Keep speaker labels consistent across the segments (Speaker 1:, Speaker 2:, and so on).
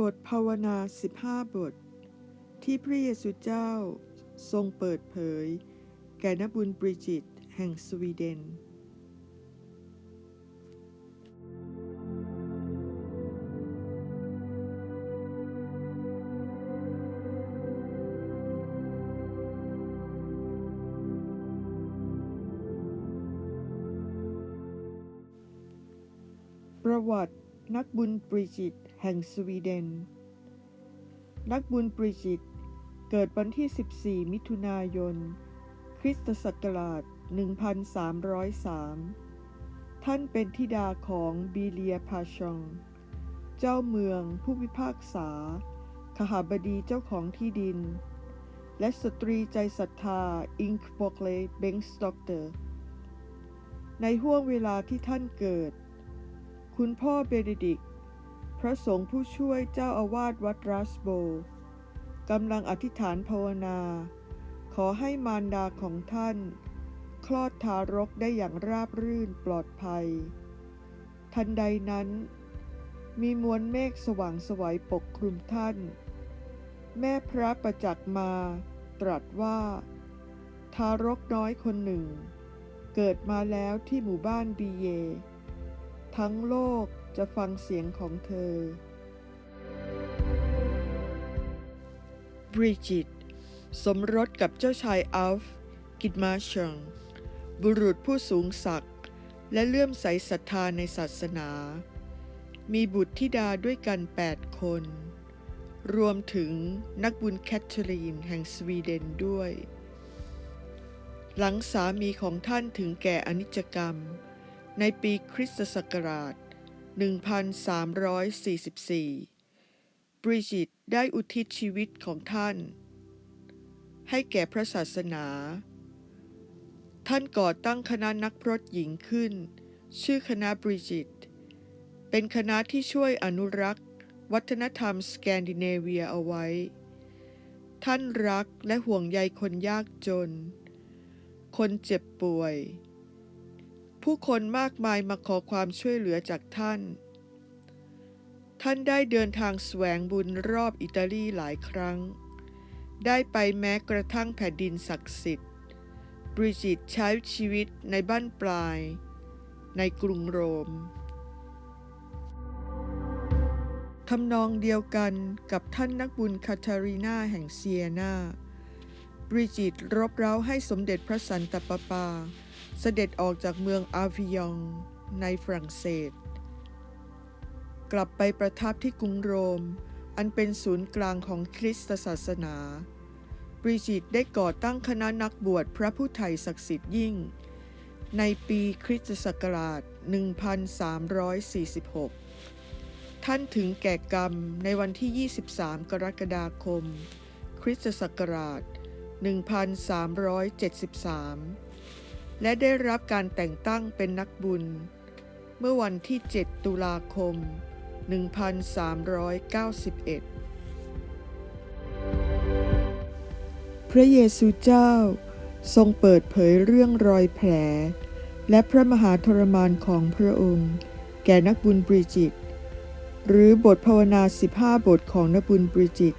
Speaker 1: บทภาวนา 15 บท ที่พระเยซูเจ้าทรงเปิดเผย แก่นบุญบริจิต แห่งสวีเดน ประวัตินักบุญบริจิต แห่งสวีเดน นักบุญบริจิต เกิดวันที่ 14 มิถุนายน คริสตศักราช 1303 ท่านเป็นธิดาของบีเลียพาชอง เจ้าเมืองผู้พิพากษา ขหาบดีเจ้าของที่ดิน และสตรีใจศรัทธาอิงค์บอกเลเบงสต็อกเตอร์ ในห่วงเวลาที่ท่านเกิด คุณพ่อเบเนดิกต ระสงฆ์ผู้ช่วยเจ้าอาวาสวัดรัสโบกำลังอธิษฐานภาวนา ขอให้มารดาของท่าน คลอดทารกได้อย่างราบรื่นปลอดภัย ทันใดนั้น มีมวลเมฆสว่างสวัยปกคลุมท่าน แม่พระประจักษ์มาตรัสว่า ทารกน้อยคนหนึ่ง เกิดมาแล้วที่หมู่บ้านบีเย ทั้งโลก จะฟังเสียงของเธอบริจิต สมรสกับเจ้าชายอัลฟ กิดมาชงบุรุษผู้สูงศักดิ์และเลื่อมใสศรัทธาในศาสนา มีบุตรธิดาด้วยกัน 8 คน รวมถึงนักบุญแคทเธอรีนแห่งสวีเดนด้วย หลังสามีของท่านถึงแก่อนิจกรรม ในปีคริสตศักราช 1344 บริจิตได้อุทิศชีวิตของท่าน ให้แก่พระศาสนา ท่านก่อตั้งคณะนักพรตหญิงขึ้น ชื่อคณะบริจิต เป็นคณะที่ช่วยอนุรักษ์ วัฒนธรรมสแกนดิเนเวียเอาไว้ ท่านรักและห่วงใยคนยากจน คนเจ็บป่วย ผู้คนมากมายมาขอความช่วยเหลือจากท่าน ท่านได้เดินทางแสวงบุญรอบอิตาลีหลายครั้ง ได้ไปแม้กระทั่งแผ่นดินศักดิ์สิทธิ์ บริจิตใช้ชีวิตในบ้านปลาย ในกรุงโรมทำนองเดียวกันกับท่านนักบุญคาทารีนาแห่งเซียนาบริจิตรบเร้าให้สมเด็จพระสันตะปาปา เสด็จออกจากเมืองอาวิยองในฝรั่งเศส กลับไปประทับที่กรุงโรม อันเป็นศูนย์กลางของคริสตศาสนาบริจิตได้ก่อตั้งคณะนักบวชพระผู้ไทยศักดิ์สิทธิ์ยิ่ง ในปีคริสตศักราช 1346 ท่านถึงแก่กรรมในวันที่ 23 กรกฎาคม คริสตศักราช 1373 และได้รับการแต่งตั้งเป็นนักบุญ เมื่อวันที่ 7 ตุลาคม 1391 พระเยซูเจ้าทรงเปิดเผยเรื่องรอยแผล และพระมหาทรมานของพระองค์ แก่นักบุญบริจิต หรือบทภาวนา 15 บทของนักบุญบริจิต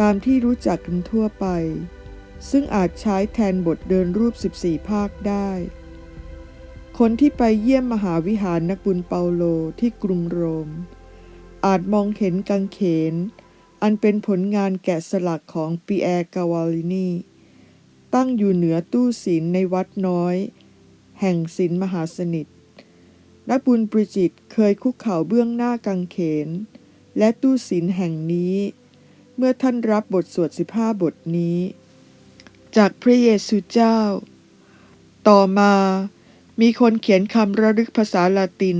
Speaker 1: ตามที่รู้จักกันทั่วไป ซึ่งอาจใช้แทนบทเดินรูป 14 ภาคได้ คนที่ไปเยี่ยมมหาวิหารนักบุญเปาโลที่กรุงโรม อาจมองเห็นกังเขน อันเป็นผลงานแกะสลักของปีแอร์กาวาลินี ตั้งอยู่เหนือตู้ศีลในวัดน้อย แห่งศีลมหาสนิทนักบุญบริจิตเคยคุกเข่าเบื้องหน้ากังเขน และตู้ศีลแห่งนี้ เมื่อท่านรับบทสวด 15 บทนี้ จากพระเยซูเจ้า ต่อมามีคนเขียนคำระลึกภาษาลาติน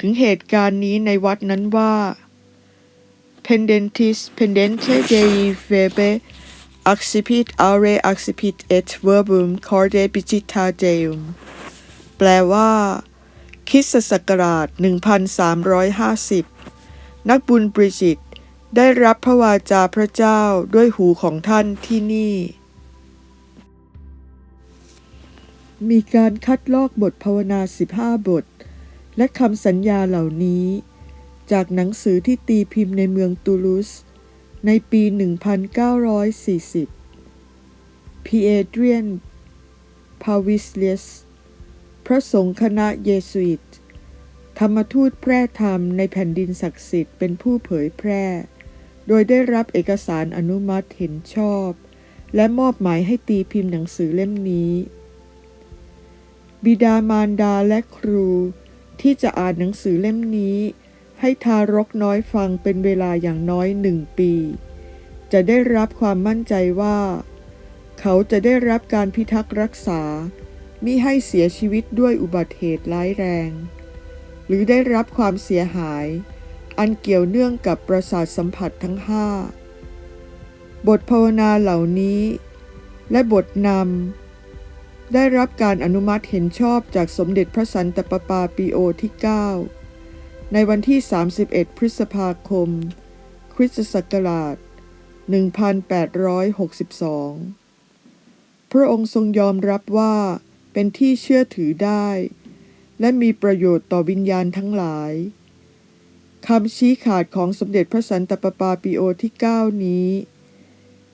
Speaker 1: ถึงเหตุการณ์นี้ในวัดนั้นว่า pendentis pendente dei verbe accipit aure accipit et verbum corde bicita deum แปลว่า คิสศักราช 1350 นักบุญบริจิตได้รับพระวาจาพระเจ้าด้วยหูของท่านที่นี่ มีการคัดลอกบทภาวนา 15 บท และคำสัญญาเหล่านี้ จากหนังสือที่ตีพิมพ์ในเมืองตูลูสในปี 1940 พีเอเดรียน พาวิสเลส พระสงฆ์คณะเยสุอิต ธรรมทูตแพร่ธรรมในแผ่นดินศักดิ์สิทธิ์เป็นผู้เผยแพร่ โดยได้รับเอกสารอนุมัติเห็นชอบ และมอบหมายให้ตีพิมพ์หนังสือเล่มนี้ บิดามารดาและครู ที่จะอ่านหนังสือเล่มนี้ ให้ทารกน้อยฟังเป็นเวลาอย่างน้อยหนึ่งปี จะได้รับความมั่นใจว่า เขาจะได้รับการพิทักษ์รักษามิให้เสียชีวิตด้วยอุบัติเหตุร้ายแรง หรือได้รับความเสียหาย อันเกี่ยวเนื่องกับประสาทสัมผัสทั้งห้าบทภาวนาเหล่านี้ และบทนำ ได้รับการอนุมัติเห็นชอบจากสมเด็จพระสันตะปาปาปีโอที่ 9 ในวันที่ 31 พฤษภาคม คริสตศักราช 1862 พระองค์ทรงยอมรับว่าเป็นที่เชื่อถือได้ และมีประโยชน์ต่อวิญญาณทั้งหลายคำชี้ขาดของสมเด็จพระสันตะปาปาปีโอที่ 9 นี้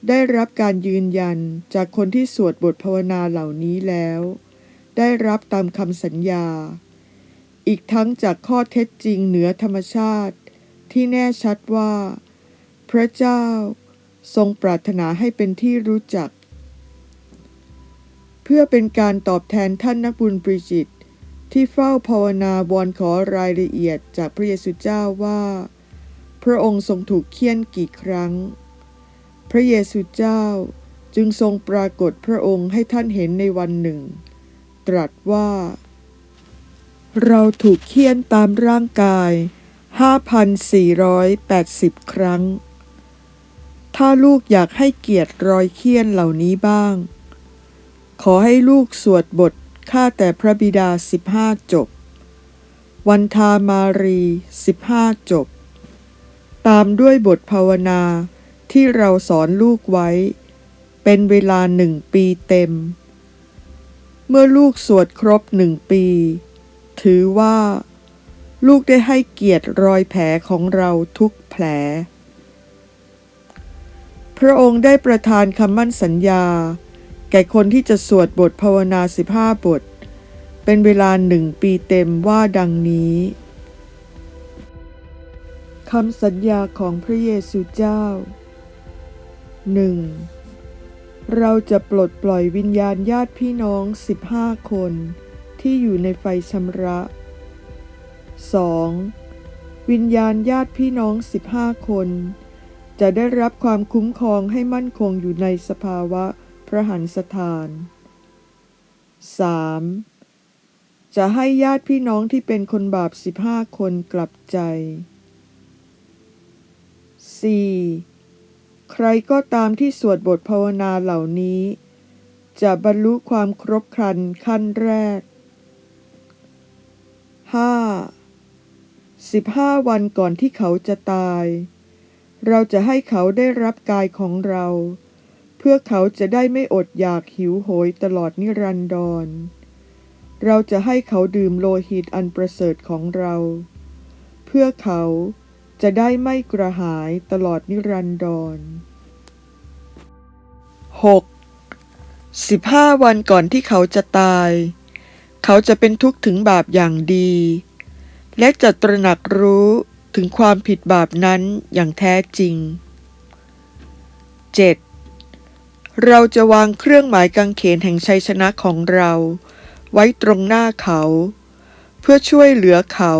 Speaker 1: ได้รับการยืนยันจากคนที่สวดบทภาวนาเหล่านี้แล้ว ได้รับตามคำสัญญา อีกทั้งจากข้อเท็จจริงเหนือธรรมชาติ ที่แน่ชัดว่า พระเจ้าทรงปรารถนาให้เป็นที่รู้จัก เพื่อเป็นการตอบแทนท่านนักบุญปริจิต ที่เฝ้าภาวนาวอนขอรายละเอียดจากพระเยซูเจ้าว่า พระองค์ทรงถูกเคี่ยนกี่ครั้ง พระเยซูเจ้าจึงทรงปรากฏพระองค์ให้ท่านเห็นในวันหนึ่ง ตรัสว่า เราถูกเคี่ยนตามร่างกาย 5,480 ครั้ง ถ้าลูกอยากให้เกียรติรอยเคี่ยนเหล่านี้บ้าง ขอให้ลูกสวดบทข้าแต่พระบิดา 15 จบ วันทามารี 15 จบ ตามด้วยบทภาวนา ที่เราสอนลูกไว้ เป็นเวลาหนึ่งปีเต็ม เมื่อลูกสวดครบหนึ่งปี ถือว่า ลูกได้ให้เกียรติรอยแผลของเราทุกแผล พระองค์ได้ประทานคำมั่นสัญญา แก่คนที่จะสวดบทภาวนาสิบห้าบท เป็นเวลาหนึ่งปีเต็มว่าดังนี้คำสัญญาของพระเยซูเจ้า 1. เราจะปลดปล่อยวิญญาณญาติพี่น้อง 15 คน ที่อยู่ในไฟชำระ 2. วิญญาณญาติพี่น้อง 15 คน จะได้รับความคุ้มครองให้มั่นคงอยู่ในสภาวะพระหันสถาน 3. จะให้ญาติพี่น้องที่เป็นคนบาป 15 คนกลับใจ 4. ใครก็ตามที่สวดบทภาวนาเหล่านี้ จะบรรลุความครบครันขั้นแรก 5. 15 วันก่อนที่เขาจะตาย เราจะให้เขาได้รับกายของเรา เพื่อเขาจะได้ไม่อดอยากหิวโหยตลอดนิรันดร เราจะให้เขาดื่มโลหิตอันประเสริฐของเรา เพื่อเขาจะได้ไม่กระหายตลอดนิรันดร 6. 15 วันก่อนที่เขาจะตาย เขาจะเป็นทุกข์ถึงบาปอย่างดี และจะตระหนักรู้ถึงความผิดบาปนั้นอย่างแท้จริง 7. เราจะวางเครื่องหมายกางเขนแห่งชัยชนะของเรา ไว้ตรงหน้าเขา เพื่อช่วยเหลือเขา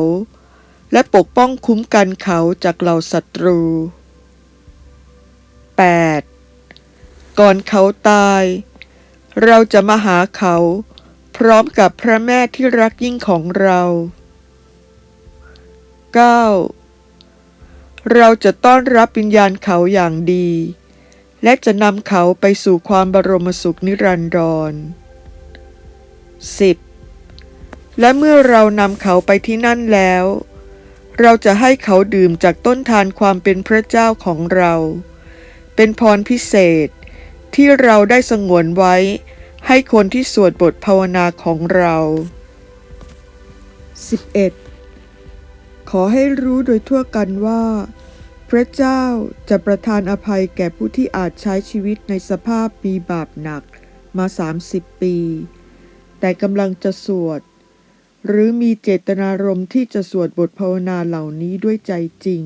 Speaker 1: และปกป้องคุ้มกันเขาจากเหล่าศัตรู 8. ก่อนเขาตาย เราจะมาหาเขา พร้อมกับพระแม่ที่รักยิ่งของเรา 9. เราจะต้อนรับวิญญาณเขาอย่างดี และจะนำเขาไปสู่ความบรมสุขนิรันดร 10. และเมื่อเรานำเขาไปที่นั่นแล้ว เราจะให้เขาดื่มจากต้นทานความเป็นพระเจ้าของเรา เป็นพรพิเศษ ที่เราได้สงวนไว้ ให้คนที่สวดบทภาวนาของเรา 11. ขอให้รู้โดยทั่วกันว่า พระเจ้าจะประทานอภัยแก่ผู้ที่อาจใช้ชีวิตในสภาพมีบาปหนักมา 30 ปี แต่กำลังจะสวด หรือมีเจตนารมณ์ที่จะสวดบทภาวนาเหล่านี้ด้วยใจจริง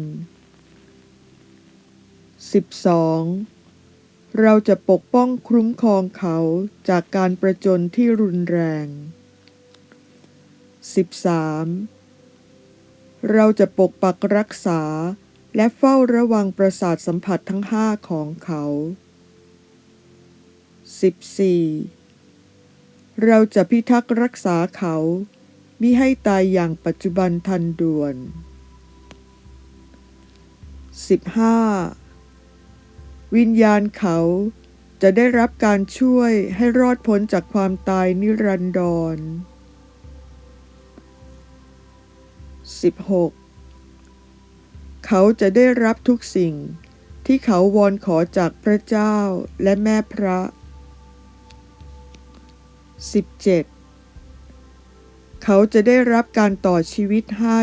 Speaker 1: 12. เราจะปกป้องคุ้มครองเขาจากการประจนที่รุนแรง 13. เราจะปกปักรักษาและเฝ้าระวังประสาทสัมผัสทั้งห้าของเขา 14. เราจะพิทักษ์รักษาเขามิให้ตายอย่างปัจจุบันทันด่วน 15. วิญญาณเขาจะได้รับการช่วยให้รอดพ้นจากความตายนิรันดร 16. เขาจะได้รับทุกสิ่งที่เขาวอนขอจากพระเจ้าและแม่พระ 17. เขาจะได้รับการต่อชีวิตให้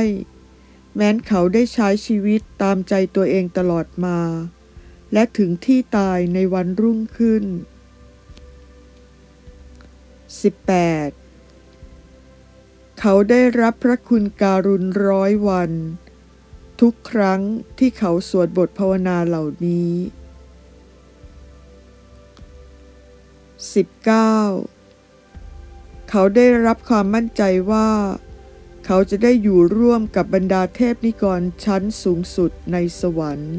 Speaker 1: แม้นเขาได้ใช้ชีวิตตามใจตัวเองตลอดมา และถึงที่ตายในวันรุ่งขึ้น 18. เขาได้รับพระคุณการุณร้อยวัน ทุกครั้งที่เขาสวดบทภาวนาเหล่านี้ 19. เขาได้รับความมั่นใจว่า เขาจะได้อยู่ร่วมกับบรรดาเทพนิกรชั้นสูงสุดในสวรรค์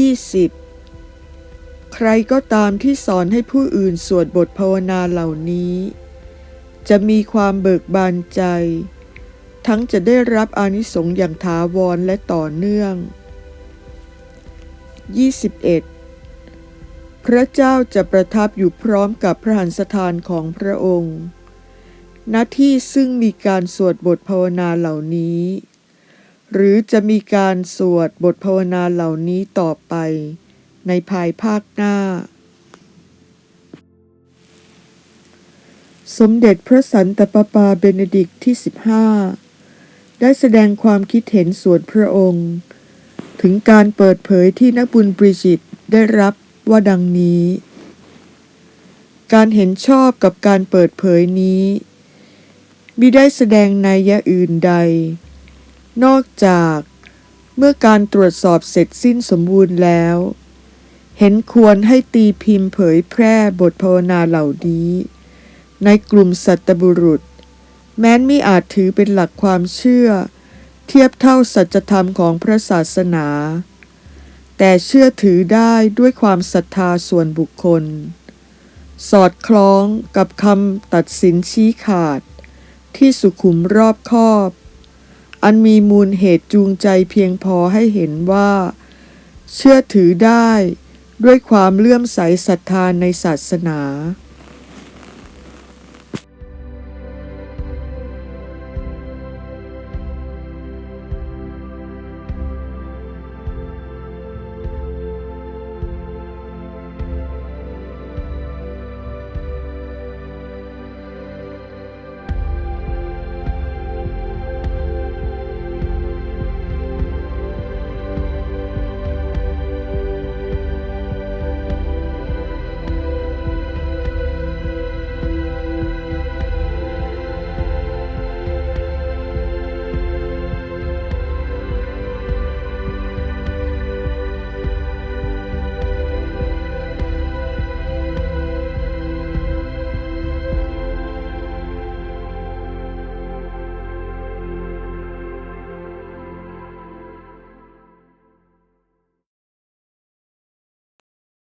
Speaker 1: 20. ใครก็ตามที่สอนให้ผู้อื่นสวดบทภาวนาเหล่านี้ จะมีความเบิกบานใจ ทั้งจะได้รับอานิสงส์อย่างถาวรและต่อเนื่อง 21. พระเจ้าจะประทับอยู่พร้อมกับพระหันสถานของพระองค์ ณ ที่ซึ่งมีการสวดบทภาวนาเหล่านี้ หรือจะมีการสวดบทภาวนาเหล่านี้ต่อไป ในภายภาคหน้า สมเด็จพระสันตะปาปาเบเนดิกที่ 15 ได้แสดงความคิดเห็นส่วนพระองค์ ถึงการเปิดเผยที่นักบุญบริจิตได้รับว่าดังนี้ การเห็นชอบกับการเปิดเผยนี้มิได้แสดงนัยยะอื่นใด นอกจากเมื่อการตรวจสอบเสร็จสิ้นสมบูรณ์แล้ว เห็นควรให้ตีพิมพ์เผยแพร่บทภาวนาเหล่านี้ ในกลุ่มสัตบุรุษ แม้นมิอาจถือเป็นหลักความเชื่อ เทียบเท่าสัจธรรมของพระศาสนา แต่เชื่อถือได้ด้วยความศรัทธาส่วนบุคคล สอดคล้องกับคำตัดสินชี้ขาด ที่สุขุมรอบคอบ อันมีมูลเหตุจูงใจเพียงพอให้เห็นว่า เชื่อถือได้ด้วยความเลื่อมใสศรัทธาในศาสนา